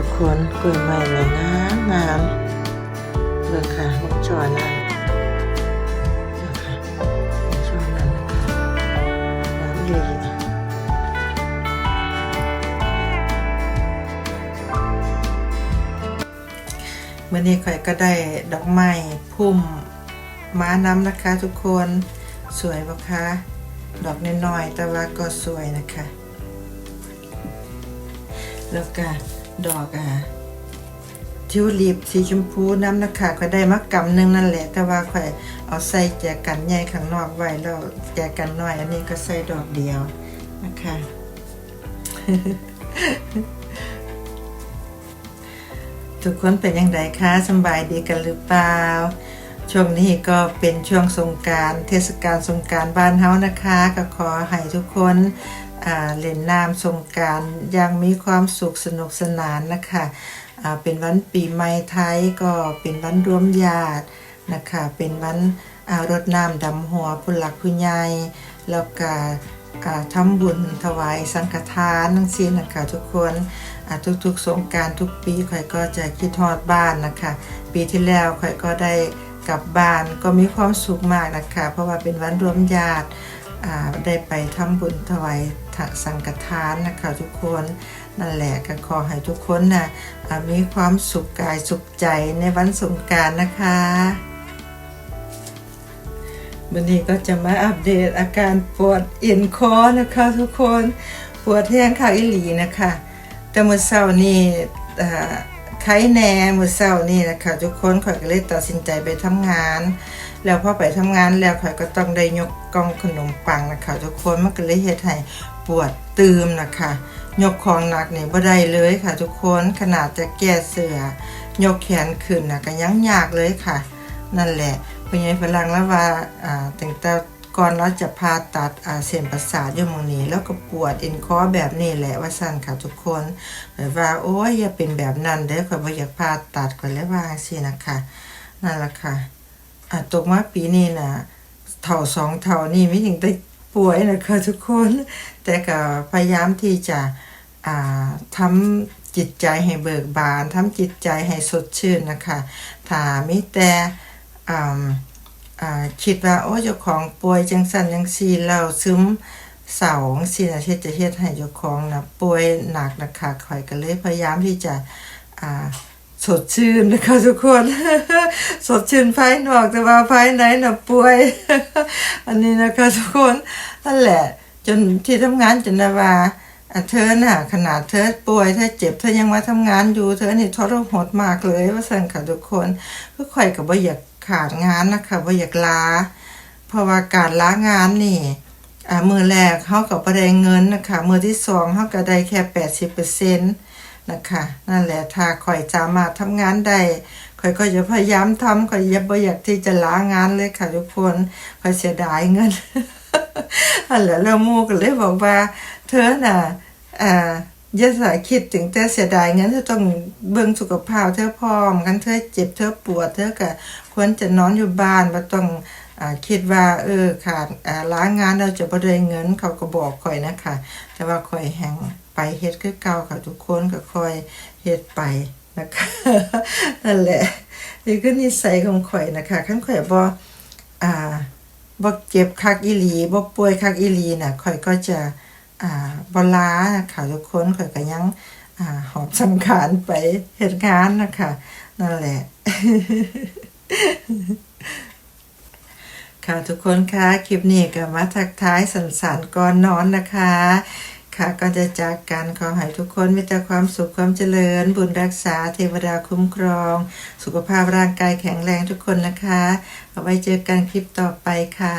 ทุกคนกล้วยไม้แม่งามงามเบิ่งค่ะลูกจอนั่นเบิ่งค่ะลูกจอนั่นนะคะงามดีเมื่อนี้ข่อยก็ได้ดอกไม้พุ่มม้าน้ำนะคะ ทุกคนสวยปะคะดอกน้อยๆแต่ว่าก็สวยนะคะ แล้วก็ ดอกอะทิวลิปสีชมพูน้ำนะคะก็ได้มากำหนึงนั่นแหละ แต่ว่าข่อยเอาใส่แจกันใหญ่ข้างนอกไว้แล้วแจกันน้อย อันนี้ก็ใส่ดอกเดียวนะคะทุกคนเป็นยังไงคะสบายดีกันหรือเปล่า ช่วงนี้ก็เป็นช่วงสงการเทศกาลสงการบ้านเฮานะคะ ก็ขอให้ทุกคน เล่นน้ำสงการยังมีความสุขสนุกสนานนะคะเป็นวันปีใหม่ไทยก็เป็นวันรวมญาตินะคะเป็นวันอารดน้ำดำหัวผู้หลักผู้ใหญ่แล้วก็ทำบุญถวายสังฆทานทั้งสิ้นนะคะทุกคนทุกๆสงการทุกปีข่อยก็จะคิดทอดบ้านนะคะ ปีที่แล้วข่อยก็ได้กลับบ้านก็มีความสุขมากนะคะ เพราะว่าเป็นวันรวมญาติ ได้ไปทำบุญถวายสังฆทานนะคะทุกคนนั่นแหละก็ขอให้ทุกคนนะมีความสุขกายสุขใจในวันสงการนะคะวันนี้ก็จะมาอัปเดตอาการปวดเอ็นคอนะคะทุกคนปวดแห้งขาอีหลีนะคะ แต่เมื่อเช้านี่อ่า ไข้แหน่เมื่อเช้านี่นะคะทุกคนข่อยก็เลยตัดสินใจไปทำงาน แล้วพอไปทำงานแล้วข่อยก็ต้องได้ยกกล่องขนมปังนะคะทุกคนมันก็เลยเฮ็ดให้ปวดตืมนะคะยกของหนักเนี่บ่ได้เลยค่ะ ทุกคนขนาดจะแก้เสือยกแขนขึ้นนะก็ยังยากเลยค่ะ นั่นแหละพญายพลังแล้วว่าอ่าตั้งแต่ ก่อนเราจะผ่าตัดอาเส้นประสาทอยู่มองนี้ แล้วก็ปวดเอ็นคอแบบนี้แหละว่าสั่นค่ะทุกคนแบบว่าโอ้ยอย่าเป็นแบบนั้นเด้อข่อยบ่อยากผ่าตัดข่อยเลยว่าสินะคะนั่นแหละค่ะอ่าตกมาปีนี้น่ะเท่าสองเท่านี่ไม่ถึงได้ป่วยนะคะทุกคน แต่ก็พยายามที่จะทำจิตใจให้เบิกบานทำจิตใจให้สดชื่นนะคะถ้ามีแต่ คิดว่าโอ้เจ้าของป่วยจังสันจังซีเราซึมเสาสินะเฮ็ดจะเฮ็ดให้เจ้าของนะป่วยหนักนะคะข่อยก็เลยพยายามที่จะอ่าสดชื่นนะคะทุกคน สดชื่นภายนอกแต่ว่าภายในนะป่วย อันนี้นะคะทุกคนนั่นแหละ จนที่ทำงานจนนะว่าเธอน่ะขนาดเธอป่วยเธอเจ็บเธอยังมาทำงานอยู่เธอนี่ทรหดมากเลยว่าสั่นค่ะทุกคนก็ข่อยก็บ่อยาก ขาดงานนะคะบ่อยากลาเพราะว่าการลางานนี่มือแรกเฮาก็บ่ได้เงินนะคะมือที่สองเฮาก็ได้แค่80%นต์นะคะนั่นแหละถ้าข่อยสามารถทำงานได้ข่อยก็จะพยายามทำข่อยอย่าบ่อยากที่จะลางานเลยค่ะทุกคนข่อยเสียดายเงินอันแล้วแล้วหมู่ก็เลยบอกว่า เธอน่ะอ่า ยาสายคิดถึงแต่เสียดายเงินเธอต้องเบิ่งสุขภาพเธอพร้อมกันเธอเจ็บเธอปวดเธอก็ควรจะนอนอยู่บ้านบ่ต้องอ่าคิดว่าเออขาดอ่ล้างงานเราจะบ่ได้เงินเขาก็บอกข่อยนะคะแต่ว่าข่อยแฮงไปเฮ็ดคือเก่าค่ะทุกคนก็ค่อยเฮ็ดไปนะคะนั่นแหละนี่คือนิสัยของข่อยนะคะคันข่อยบ่อ่าบ่เจ็บคักอีหลีบ่ป่วยคักอีหลีน่ะข่อยก็จะ อ่าบลาค่ะทุกคนข่อยก็ยังอ่าหอบสำคัญไปเฮ็ดงานนะคะนั่นแหละค่ะทุกคนคะคลิปนี้ก็มาทักทายสันสานก่อนนอนนะคะ ค่ะก่อนจะจากกันขอให้ทุกคนมีแต่ความสุขความเจริญ บุญรักษาเทวดาคุ้มครอง สุขภาพร่างกายแข็งแรงทุกคนนะคะ เอาไว้เจอกันคลิปต่อไปค่ะ